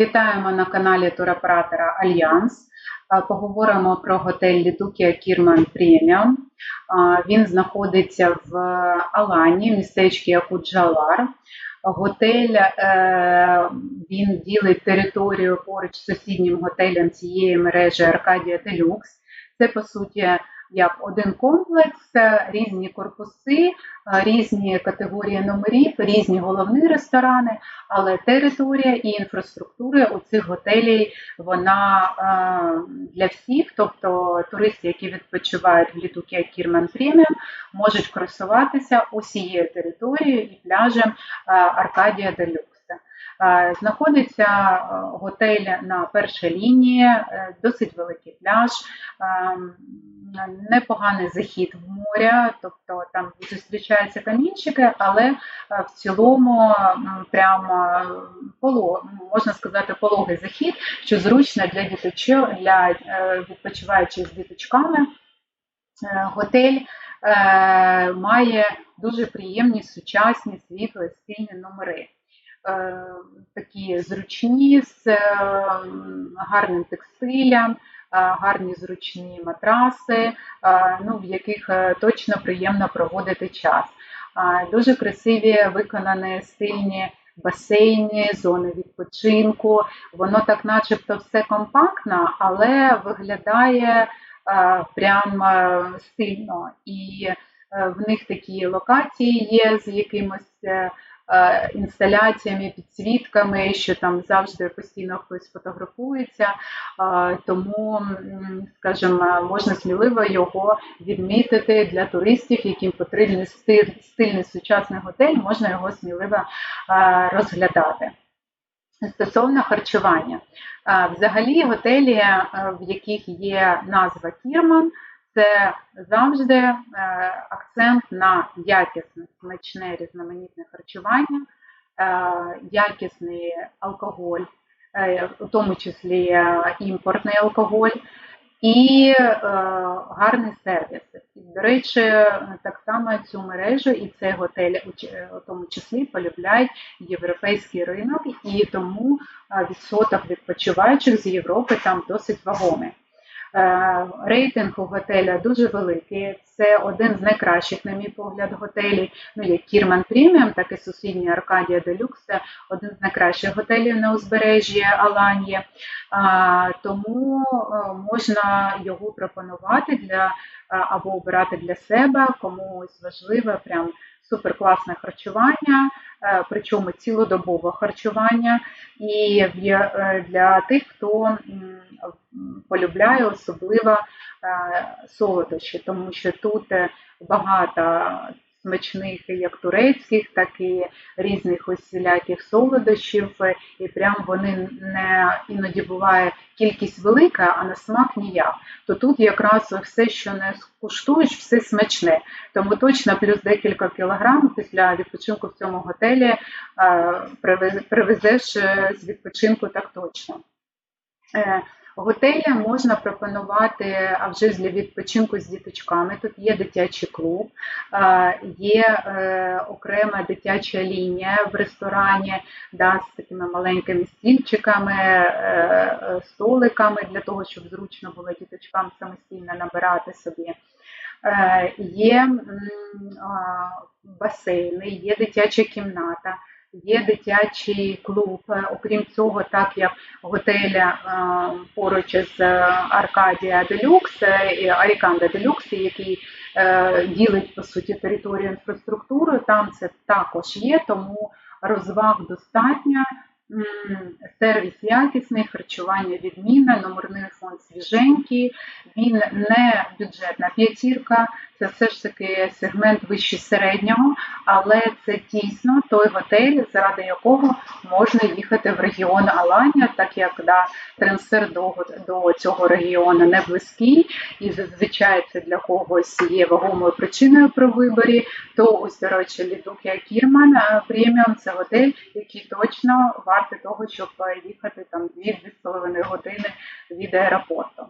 Вітаємо на каналі туроператора Альянс. Е, Поговоримо про готель Літукія Кірман Преміум. Він знаходиться в Алані, містечці Якуджалар. Готель е, він ділить територію поруч з сусіднім готелем цієї мережі Аркадія Делюкс. Це по суті як один комплекс, е, різні корпуси, е, різні категорії номерів, різні головні ресторани, але територія і інфраструктура у цих готелей вона е, для всіх, тобто туристи, які відпочивають в Літуке Кірмен Преміум, можуть користуватися усією територією і пляжем Аркадія Делюкс. Знаходиться готель на першій лінії, досить великий пляж, непоганий захід в моря, тобто там зустрічаються камінчики, але в цілому прямо поло, можна сказати, пологий захід, що зручно для діточок, для е, відпочиваючих з діточками. Е, готель е, має дуже приємні сучасні світлі стильні номери. Такі зручні з гарним текстилем, гарні зручні матраси, ну, в яких е, точно приємно проводити час. Дуже красиві виконані стильні басейни, зони відпочинку. Воно так, начебто, все компактно, але виглядає прям е, стильно. І е, в них такі локації є з якимось Е, інсталяціями, підсвітками, що там завжди постійно хтось фотографується, е, тому, скажімо, можна сміливо його відмітити для туристів, яким потрібен стиль, стильний сучасний готель, можна його сміливо е, розглядати. Стосовно харчування, взагалі готелі, в яких є назва Кірман, це завжди е, акцент на якісне, смачне різноманітне харчування, е, якісний алкоголь, е, у тому числі імпортний алкоголь. І е, гарний сервіс. До речі, так само цю мережу і цей готель у тому числі полюбляють європейський ринок, і тому відсоток відпочиваючих з Європи там досить вагомий. Е, рейтинг у готеля дуже великий. Це один з найкращих, на мій погляд, готелів. Ну, як Кірман Преміум, так і сусідня Аркадія Делюкс. Це один з найкращих готелів на узбережжі Аланії. Тому е, можна його пропонувати для або обирати для себе, комусь важливе, прям суперкласне харчування, е, причому цілодобове харчування. І для тих, хто полюбляє особливо е, солодощі, тому що тут е, багато смачних як турецьких, так і різних усіляких солодощів, і прям вони не іноді буває кількість велика, а на смак ніяк. То тут якраз все, що не скуштуєш, все смачне. Тому точно плюс декілька кілограм після відпочинку в цьому готелі е, привезеш з відпочинку так точно. Готелі можна пропонувати вже для відпочинку з діточками. Тут є дитячий клуб, є е, окрема дитяча лінія в ресторані да, з такими маленькими стільчиками, е, е, столиками для того, щоб зручно було діточкам самостійно набирати собі. Є басейни, є дитяча кімната є дитячий клуб. Окрім цього, так як готеля е, поруч з Аркадія Делюкс, е, Аріканда Делюкс, який е, ділить по суті територію інфраструктури, там це також є, тому розваг достатньо. Сервіс якісний, харчування відмінне, номерний фонд свіженький, він не бюджетна п'ятірка, це все ж таки сегмент вище середнього, але це дійсно той готель, заради якого можна їхати в регіон Аланія, так як да, трансфер до до цього регіону не близький, і зазвичай це для когось є вагомою причиною при виборі. То ось, до речі, Лідукія Кірман преміум це готель, який точно вартий того, щоб їхати там 2-2,5 години від аеропорту.